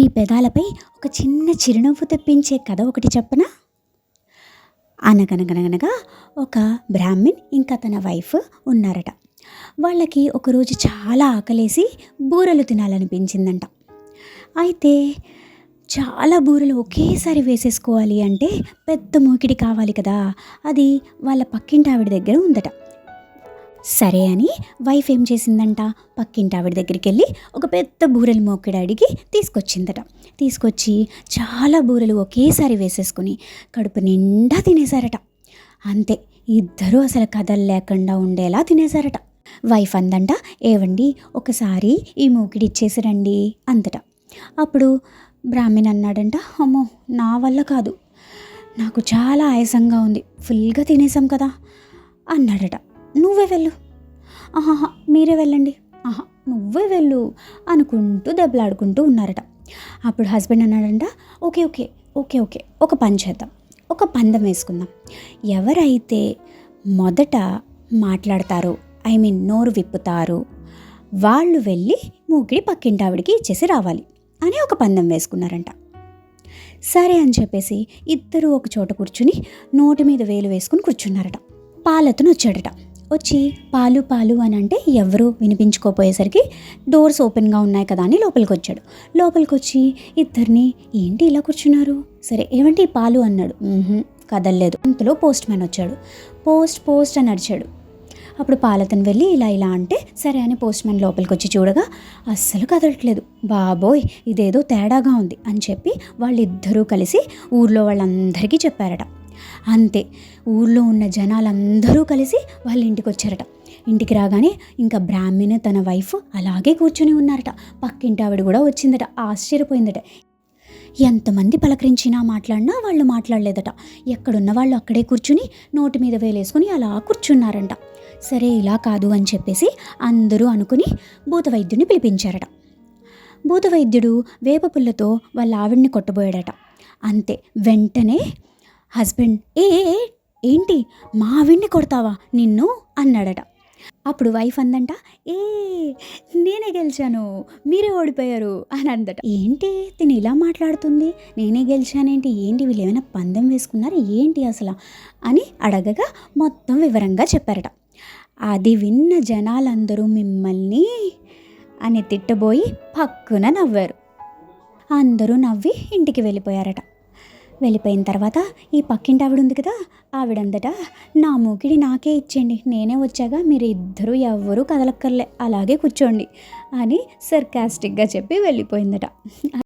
మీ పెదాలపై ఒక చిన్న చిరునవ్వు తెప్పించే కథ ఒకటి చెప్పనా? అనగనగనగనగా ఒక బ్రాహ్మిన్ ఇంకా తన వైఫ్ ఉన్నారట. వాళ్ళకి ఒకరోజు చాలా ఆకలేసి బూరెలు తినాలనిపించిందంట. అయితే చాలా బూరెలు ఒకేసారి వేసేసుకోవాలి అంటే పెద్ద మూకిడి కావాలి కదా. అది వాళ్ళ పక్కింటి ఆవిడ దగ్గర ఉందట. సరే అని వైఫ్ ఏం చేసిందంట? పక్కింటి ఆవిడ దగ్గరికి వెళ్ళి ఒక పెద్ద బూరెలు మోకిడి అడిగి తీసుకొచ్చిందట. తీసుకొచ్చి చాలా బూరెలు ఒకేసారి వేసేసుకుని కడుపు నిండా తినేశారట. అంతే ఇద్దరూ అసలు కథలు లేకుండా ఉండేలా తినేశారట. వైఫ్ అందంట ఏవండి ఒకసారి ఈ మూకిడి ఇచ్చేసిరండి అంతట. అప్పుడు బ్రాహ్మణ్ అన్నాడంట అమ్మో నా వల్ల కాదు. నాకు చాలా ఆయాసంగా ఉంది. ఫుల్గా తినేసాం కదా అన్నాడట. నువ్వే వెళ్ళు. ఆహా మీరే వెళ్ళండి. ఆహా నువ్వే వెళ్ళు అనుకుంటూ దెబ్బలాడుకుంటూ ఉన్నారట. అప్పుడు హస్బెండ్ అన్నాడంట ఓకే ఓకే ఓకే ఓకే ఒక పని చేద్దాం ఒక పందెం వేసుకుందాం. ఎవరైతే మొదట మాట్లాడతారో ఐ మీన్ నోరు విప్పుతారు వాళ్ళు వెళ్ళి మూకిడి పక్కింటి ఆవిడికి ఇచ్చేసి రావాలి అని ఒక పందెం వేసుకున్నారంట. సరే అని చెప్పేసి ఇద్దరు ఒక చోట కూర్చుని నోటి మీద వేలు వేసుకుని కూర్చున్నారట. పాలతను వచ్చాడట. వచ్చి పాలు పాలు అని అంటే ఎవరు వినిపించుకోపోయేసరికి డోర్స్ ఓపెన్గా ఉన్నాయి కదా అని లోపలికి వచ్చాడు లోపలికి వచ్చి ఇద్దరిని ఏంటి ఇలా కూర్చున్నారు? సరే ఏమంటే ఈ పాలు అన్నాడు. "మ్మ్హ్మ్, కదలలేదు. అంతలో పోస్ట్ మ్యాన్ వచ్చాడు. పోస్ట్ పోస్ట్ అని అడిచాడు అప్పుడు పాలతను వెళ్ళి ఇలా ఇలా అంటే సరే అని పోస్ట్ మ్యాన్ లోపలికి వచ్చి చూడగా అస్సలు కదలట్లేదు. బాబోయ్ ఇదేదో తేడాగా ఉంది అని చెప్పి వాళ్ళిద్దరూ కలిసి ఊర్లో వాళ్ళందరికీ చెప్పారట. అంతే. ఊర్లో ఉన్న జనాలందరూ కలిసి వాళ్ళ ఇంటికి వచ్చారట ఇంటికి రాగానే ఇంకా బ్రాహ్మణ్ తన వైఫ్ అలాగే కూర్చొని ఉన్నారట. పక్కింటి ఆవిడ కూడా వచ్చిందట. ఆశ్చర్యపోయిందట. ఎంతమంది పలకరించినా మాట్లాడినా వాళ్ళు మాట్లాడలేదట. ఎక్కడున్న వాళ్ళు అక్కడే కూర్చుని నోటి మీద వేలేసుకుని అలా కూర్చున్నారంట. సరే ఇలా కాదు అని చెప్పేసి అందరూ అనుకుని భూతవైద్యుని పిలిపించారట. భూతవైద్యుడు వేప పుల్లతో వాళ్ళ ఆవిడ్ని కొట్టబోయాడట. అంతే. వెంటనే హస్బెండ్ ఏ ఏంటి? మా ఆవిడ్ని కొడతావా నిన్ను? అన్నాడట. అప్పుడు వైఫ్ అందంట ఏ నేనే గెలిచాను మీరే ఓడిపోయారు అని అందట. ఏంటి? తిని ఇలా మాట్లాడుతుంది. నేనే గెలిచానేంటి? ఏంటి? వీళ్ళు ఏమైనా పందెం వేసుకున్నారు? ఏంటి అసలు? అని అడగగా మొత్తం వివరంగా చెప్పారట. అది విన్న జనాలందరూ మిమ్మల్ని అని తిట్టబోయి పక్కున నవ్వారు. అందరూ నవ్వి ఇంటికి వెళ్ళిపోయారట. వెళ్ళిపోయిన తర్వాత ఈ పక్కింటి ఆవిడ ఉంది కదా ఆవిడందట నా మూకిడి నాకే ఇచ్చేయండి నేనే వచ్చాగా మీరు ఇద్దరూ ఎవ్వరూ కదలక్కర్లే అలాగే కూర్చోండి అని సర్కాస్టిక్గా చెప్పి వెళ్ళిపోయిందట.